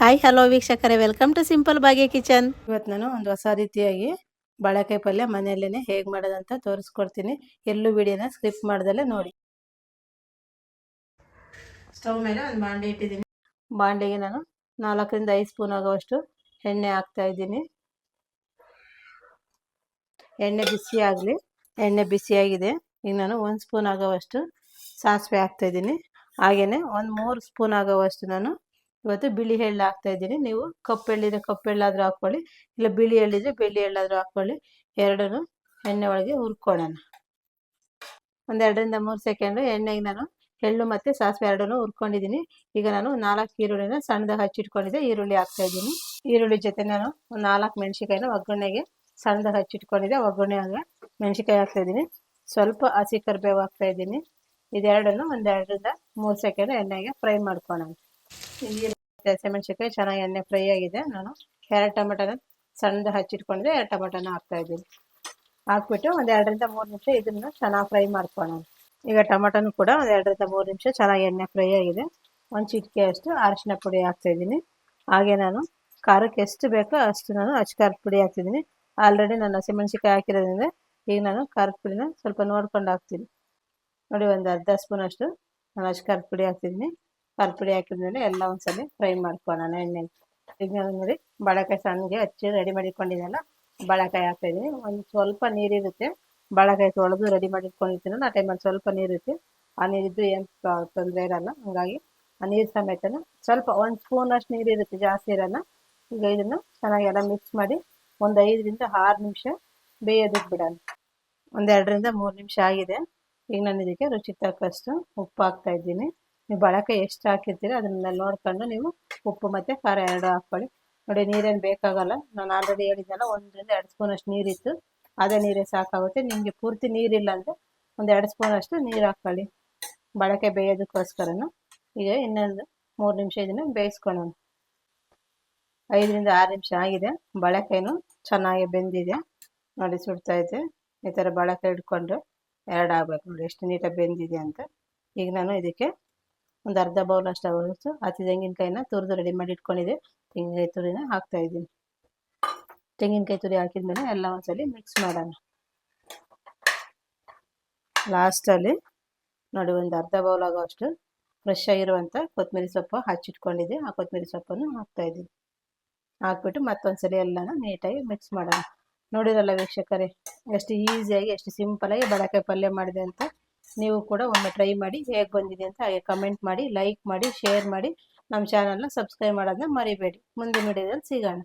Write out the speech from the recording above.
Hi hello ವೀಕ್ಷಕರೇ. Welcome to simple ಬಾಗೆ kitchen ಇವತ್ತು ನಾನು ಒಂದು ಹೊಸ ರೀತಿಯಾಗಿ ಬಾಳೆಕಾಯಿ ಪಲ್ಯ ಮನೆಯಲ್ಲೇ ಹೇಗೆ ಮಾಡೋದಂತ ತೋರಿಸ್ಕೊಡ್ತೀನಿ. ಎಲ್ಲೂ ವಿಡಿಯೋನ ಸ್ಕ್ರಿಪ್ಟ್ ಮಾಡ್ದಲ್ಲೇ ನೋಡಿ. ಸ್ಟವ್ ಮೇಲೆ ಒಂದು ಬಾಂಡೆ ಇಟ್ಟಿದ್ದೀನಿ. ಬಾಂಡೆಗೆ ನಾನು ನಾಲ್ಕರಿಂದ ಐದು ಸ್ಪೂನ್ ಆಗುವಷ್ಟು ಎಣ್ಣೆ ಹಾಕ್ತಾ ಇದ್ದೀನಿ. ಎಣ್ಣೆ ಬಿಸಿ ಆಗಲಿ ಎಣ್ಣೆ ಬಿಸಿಯಾಗಿದೆ ಈಗ ನಾನು ಒಂದು ಸ್ಪೂನ್ ಆಗೋವಷ್ಟು ಸಾಸಿವೆ ಹಾಕ್ತಾ ಇದ್ದೀನಿ. ಹಾಗೆಯೇ ಒಂದು ಮೂರು ಸ್ಪೂನ್ ಆಗೋವಷ್ಟು ನಾನು ಇವತ್ತು ಬಿಳಿ ಎಳ್ಳು ಹಾಕ್ತಾ ಇದ್ದೀನಿ. ನೀವು ಕಪ್ಪು ಎಳ್ಳಿದ್ರೆ ಕಪ್ಪು ಎಳ್ಳಾದರೂ ಹಾಕ್ಕೊಳ್ಳಿ, ಇಲ್ಲ ಬಿಳಿ ಎಳ್ಳಿದ್ರೆ ಬಿಳಿ ಎಳ್ಳಾದರೂ ಹಾಕ್ಕೊಳ್ಳಿ. ಎರಡನ್ನು ಎಣ್ಣೆ ಒಳಗೆ ಹುರ್ಕೊಳ್ಳೋಣ. ಒಂದೆರಡರಿಂದ ಮೂರು ಸೆಕೆಂಡು ಎಣ್ಣೆಗೆ ನಾನು ಎಳ್ಳು ಮತ್ತು ಸಾಸಿವೆ ಎರಡನ್ನೂ ಹುರ್ಕೊಂಡಿದ್ದೀನಿ. ಈಗ ನಾನು ನಾಲ್ಕು ಈರುಳ್ಳಿನ ಸಣ್ಣದಾಗಿ ಹಚ್ಚಿಟ್ಕೊಂಡಿದ್ದೆ, ಈರುಳ್ಳಿ ಹಾಕ್ತಾ ಇದ್ದೀನಿ. ಈರುಳ್ಳಿ ಜೊತೆ ನಾನು ನಾಲ್ಕು ಮೆಣಸಿಕಾಯಿನ ಒಗ್ಗರಣೆಗೆ ಸಣ್ಣದಾಗಿ ಹಚ್ಚಿಟ್ಕೊಂಡಿದ್ದೆ ಒಗ್ಗರಣೆಗೆ ಮೆಣಸಿಕಾಯಿ ಹಾಕ್ತಾ ಇದ್ದೀನಿ. ಸ್ವಲ್ಪ ಹಸಿ ಕರಿಬೇವು ಹಾಕ್ತಾ ಇದ್ದೀನಿ. ಇದೆರಡನ್ನು ಒಂದೆರಡರಿಂದ ಮೂರು ಸೆಕೆಂಡ್ ಎಣ್ಣೆಗೆ ಫ್ರೈ ಮಾಡ್ಕೊಳ್ಳೋಣ. ಹಸಿಮೆಣಸಿನ್ಕಾಯಿ ಚೆನ್ನಾಗಿ ಎಣ್ಣೆ ಫ್ರೈ ಆಗಿದೆ. ನಾನು ಎರಡು ಟೊಮೆಟೊನ ಸಣ್ಣದ ಹಚ್ಚಿಟ್ಕೊಂಡಿದ್ದೆ ಎರಡು ಟೊಮೆಟೊನ ಹಾಕ್ತಾ ಇದ್ದೀನಿ. ಹಾಕ್ಬಿಟ್ಟು ಒಂದು ಎರಡರಿಂದ ಮೂರು ನಿಮಿಷ ಇದನ್ನ ಚೆನ್ನಾಗಿ ಫ್ರೈ ಮಾಡ್ಕೊಳ್ಳೋಣ. ಈಗ ಟೊಮೆಟೊನು ಕೂಡ ಒಂದು ಎರಡರಿಂದ ಮೂರು ನಿಮಿಷ ಚೆನ್ನಾಗಿ ಎಣ್ಣೆ ಫ್ರೈ ಆಗಿದೆ. ಒಂದು ಚಿಟಿಕೆ ಅಷ್ಟು ಅರಿಶಿನ ಪುಡಿ ಹಾಕ್ತಾ ಇದ್ದೀನಿ. ಹಾಗೆ ನಾನು ಖಾರಕ್ಕೆ ಎಷ್ಟು ಬೇಕೋ ಅಷ್ಟು ನಾನು ಖಾರದ ಪುಡಿ ಹಾಕ್ತಿದ್ದೀನಿ ಆಲ್ರೆಡಿ ನಾನು ಹಸಿಮೆಣಸಿನ್ಕಾಯಿ ಹಾಕಿರೋದ್ರಿಂದ ಈಗ ನಾನು ಖಾರದ ಪುಡಿನ ಸ್ವಲ್ಪ ನೋಡ್ಕೊಂಡು ಹಾಕ್ತೀನಿ. ನೋಡಿ ಒಂದು ಅರ್ಧ ಸ್ಪೂನ್ ಅಷ್ಟು ನಾನು ಖಾರದ ಪುಡಿ ಹಾಕ್ತಿದ್ದೀನಿ ಖಾರದ ಪುಡಿ ಹಾಕಿದ್ಮೇಲೆ ಎಲ್ಲ ಒಂದ್ಸಲ ಫ್ರೈ ಮಾಡ್ಕೊಳ್ಳೋಣ ಎಣ್ಣೆ ಈಗ ನೋಡಿ ಬಾಳೆಕಾಯಿ ಸಣ್ಣಗೆ ಹಚ್ಚಿ ರೆಡಿ ಮಾಡಿಕೊಂಡಿದ್ದೆಲ್ಲ ಬಾಳೆಕಾಯಿ ಹಾಕ್ತಾಯಿದ್ದೀನಿ ಒಂದು ಸ್ವಲ್ಪ ನೀರಿರುತ್ತೆ ಬಾಳೆಕಾಯಿ ತೊಳೆದು ರೆಡಿ ಮಾಡಿಟ್ಕೊಂಡಿರ್ತೀನಲ್ಲ ಆ ಟೈಮಲ್ಲಿ ಸ್ವಲ್ಪ ನೀರಿರುತ್ತೆ ಆ ನೀರಿದ್ದು ಏನು ತೊಂದರೆ ಇರೋಲ್ಲ. ಹಂಗಾಗಿ ಆ ನೀರು ಸಮೇತನ ಸ್ವಲ್ಪ ಒಂದು ಸ್ಪೂನ್ ಅಷ್ಟು ನೀರಿರುತ್ತೆ ಜಾಸ್ತಿ ಇರೋಲ್ಲ. ಈಗ ಇದನ್ನು ಚೆನ್ನಾಗಿ ಎಲ್ಲ ಮಿಕ್ಸ್ ಮಾಡಿ ಒಂದು ಐದರಿಂದ ಆರು ನಿಮಿಷ ಬೇಯೋದಕ್ಕೆ ಬಿಡೋಣ. ಒಂದು ಎರಡರಿಂದ ಮೂರು ನಿಮಿಷ ಆಗಿದೆ. ಈಗ ನಾನು ಇದಕ್ಕೆ ರುಚಿ ತಕ್ಕಷ್ಟು ಉಪ್ಪು ಹಾಕ್ತಾ ಇದ್ದೀನಿ ನೀವು ಬಳಕೆ ಎಷ್ಟು ಹಾಕಿರ್ತೀರ ಅದನ್ನ ನೋಡ್ಕೊಂಡು ನೀವು ಉಪ್ಪು ಮತ್ತು ಖಾರ ಎರಡು ಹಾಕ್ಕೊಳ್ಳಿ. ನೋಡಿ ನೀರೇನು ಬೇಕಾಗಲ್ಲ. ನಾನು ಆಲ್ರೆಡಿ ಹೇಳಿದ್ದೆಲ್ಲ ಒಂದರಿಂದ ಎರಡು ಸ್ಪೂನ್ ಅಷ್ಟು ನೀರಿತ್ತು. ಅದೇ ನೀರೇ ಸಾಕಾಗುತ್ತೆ. ನಿಮಗೆ ಪೂರ್ತಿ ನೀರಿಲ್ಲ ಅಂದರೆ ಒಂದು ಎರಡು ಸ್ಪೂನ್ ಅಷ್ಟು ನೀರು ಹಾಕ್ಕೊಳ್ಳಿ. ಬಳಕೆ ಬೇಯೋದಕ್ಕೋಸ್ಕರನು. ಈಗ ಇನ್ನೊಂದು ಮೂರು ನಿಮಿಷ ಇದನ್ನು ಬೇಯಿಸ್ಕೊಳ್ಳೋಣ. ಐದರಿಂದ ಆರು ನಿಮಿಷ ಆಗಿದೆ. ಬಳಕೆನೂ ಚೆನ್ನಾಗಿ ಬೆಂದಿದೆ. ನೋಡಿ ಸುಡ್ತಾ ಇದೆ. ಈ ಥರ ಬಳಕೆ ಇಟ್ಕೊಂಡ್ರೆ ಎರಡು ಆಗ್ಬೇಕು. ನೋಡಿ ಎಷ್ಟು ನೀಟಾಗಿ ಬೆಂದಿದೆ ಅಂತ. ಈಗ ನಾನು ಇದಕ್ಕೆ ಒಂದು ಅರ್ಧ ಬೌಲ್ ಅಷ್ಟು ಅವತ್ತು ಹಸಿ ತೆಂಗಿನಕಾಯಿನ ತುರಿದು ರೆಡಿ ಮಾಡಿ ಇಟ್ಕೊಂಡಿದ್ದೆ. ತೆಂಗಿನಕಾಯಿ ತುರಿನ ಹಾಕ್ತಾ ಇದ್ದೀನಿ. ತೆಂಗಿನಕಾಯಿ ತುರಿ ಹಾಕಿದ್ಮೇಲೆ ಎಲ್ಲ ಒಂದ್ಸಲಿ ಮಿಕ್ಸ್ ಮಾಡೋಣ. ಲಾಸ್ಟಲ್ಲಿ ನೋಡಿ ಒಂದು ಅರ್ಧ ಬೌಲ್ ಆಗೋಷ್ಟು ಫ್ರೆಶ್ ಆಗಿರುವಂಥ ಕೊತ್ತಂಬರಿ ಸೊಪ್ಪು ಹಚ್ಚಿಟ್ಕೊಂಡಿದ್ದೆ. ಆ ಕೊತ್ತಂಬರಿ ಸೊಪ್ಪನ್ನು ಹಾಕ್ತಾ ಇದ್ದೀನಿ. ಹಾಕ್ಬಿಟ್ಟು ಮತ್ತೊಂದ್ಸಲಿ ಎಲ್ಲನೂ ನೀಟಾಗಿ ಮಿಕ್ಸ್ ಮಾಡೋಣ. ನೋಡಿರಲ್ಲ ವೀಕ್ಷಕರೇ, ಎಷ್ಟು ಈಸಿಯಾಗಿ ಎಷ್ಟು ಸಿಂಪಲಾಗಿ ಬಡಕಾಯಿ ಪಲ್ಯ ಮಾಡಿದೆ ಅಂತ. ನೀವು ಕೂಡ ಒಮ್ಮೆ ಟ್ರೈ ಮಾಡಿ ಹೇಗೆ ಬಂದಿದೆ ಅಂತ ಹಾಗೆ ಕಮೆಂಟ್ ಮಾಡಿ ಲೈಕ್ ಮಾಡಿ ಶೇರ್ ಮಾಡಿ ನಮ್ಮ ಚಾನಲ್ನ ಸಬ್ಸ್ಕ್ರೈಬ್ ಮಾಡೋದನ್ನ ಮರಿಬೇಡಿ. ಮುಂದಿನ ವಿಡಿಯೋದಲ್ಲಿ ಸಿಗೋಣ.